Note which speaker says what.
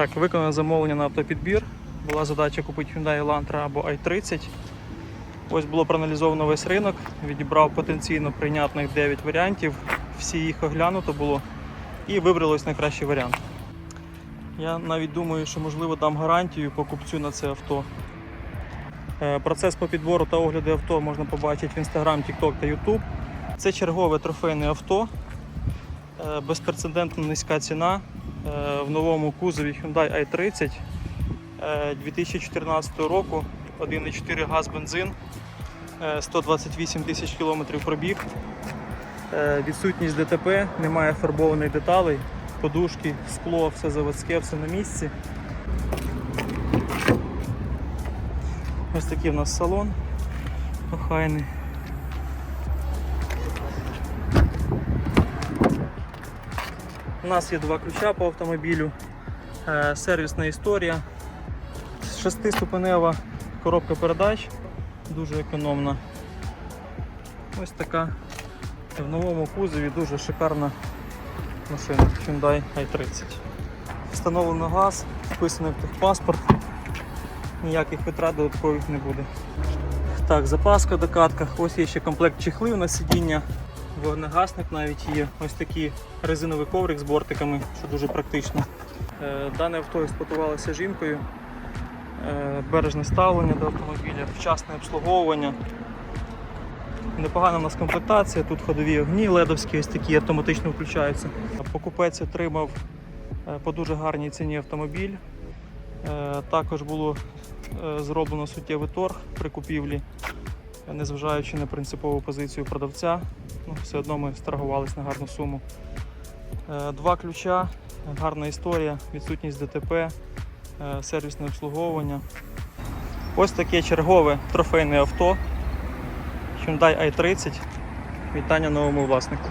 Speaker 1: Так, виконано замовлення на автопідбір. Була задача купити Hyundai Elantra або i30. Ось було проаналізовано весь ринок, відібрав потенційно прийнятних 9 варіантів. Всі їх оглянуто було і вибралось найкращий варіант. Я навіть думаю, що можливо дам гарантію покупцю на це авто. Е, Процес по підбору та огляду авто можна побачити в Instagram, TikTok та YouTube. Це чергове трофейне авто. Е, Безпрецедентно низька ціна. Е, В новому кузові Hyundai i30 е, 2014 року 1,4 газ бензин, е, 128 тисяч кілометрів пробіг. Е, Відсутність ДТП, немає фарбованих деталей, подушки, скло, все заводське, все на місці. Ось такий в нас салон охайний. У нас є два ключа по автомобілю, е, сервісна історія, шестиступенева коробка передач, дуже економна. Ось така в новому кузові дуже шикарна машина Hyundai i30. Встановлено газ, вписаний в техпаспорт, ніяких витрат додаткових не буде. Так, запаска до катках. Ось є ще комплект чехлив на сидіння. Вогнегасник навіть є. Ось такий резиновий коврик з бортиками, що дуже практично. Е, Дане авто експлуатувалося жінкою. Е, Бережне ставлення до автомобіля, вчасне обслуговування. Непогана у нас комплектація, тут ходові огні ледовські, ось такі автоматично включаються. Покупець отримав е, по дуже гарній ціні автомобіль. Також було зроблено суттєвий торг при купівлі, незважаючи на принципову позицію продавця. Ну, все одно ми страгувалися на гарну суму. Е, Два ключа, гарна історія, відсутність ДТП, е, сервісне обслуговування. Ось таке чергове трофейне авто Hyundai i30. Вітання новому власнику.